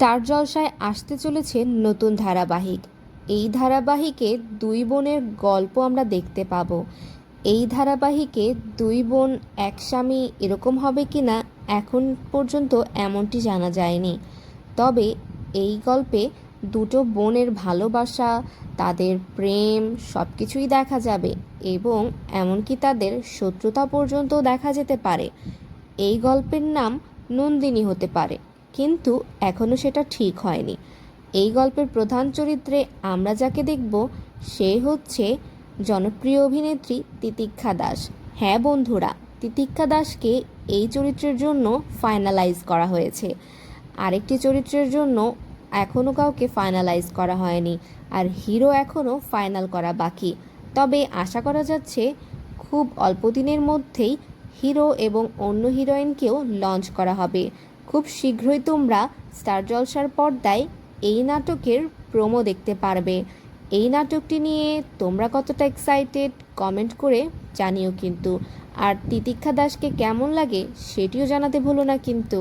Star জলসায় আসতে চলেছে নতুন ধারাবাহিক। এই ধারাবাহিকে দুই বোনের গল্প আমরা দেখতে পাবো। এই ধারাবাহিকে দুই বোন এক স্বামী এরকম হবে কি না এখন পর্যন্ত এমনটি জানা যায়নি। তবে এই গল্পে দুটো বোনের ভালোবাসা, তাদের প্রেম সব কিছুই দেখা যাবে এবং এমনকি তাদের শত্রুতা পর্যন্ত দেখা যেতে পারে। এই গল্পের নাম নন্দিনী হতে পারে। কিন্তু এখনও সেটা ঠিক হয়নি। এই গল্পের প্রধান চরিত্রে আমরা যাকে দেখব, সে হচ্ছে জনপ্রিয় অভিনেত্রী তিতিক্ষা দাস। হ্যাঁ বন্ধুরা, তিতিক্ষা দাসকে এই চরিত্রের জন্য ফাইনালাইজ করা হয়েছে। আরেকটি চরিত্রের জন্য এখনও কাউকে ফাইনালাইজ করা হয়নি আর হিরো এখনও ফাইনাল করা বাকি। তবে আশা করা যাচ্ছে, খুব অল্প দিনের মধ্যেই হিরো এবং অন্য হিরোইনকেও লঞ্চ করা হবে। খুব শীঘ্রই তোমরা স্টার জলসার পর্দায় এই নাটকের প্রোমো দেখতে পারবে। এই নাটকটি নিয়ে তোমরা কতটা এক্সাইটেড কমেন্ট করে জানিও কিন্তু। আর তিতিক্ষা দাসকে কেমন লাগে সেটিও জানাতে ভুলো না কিন্তু।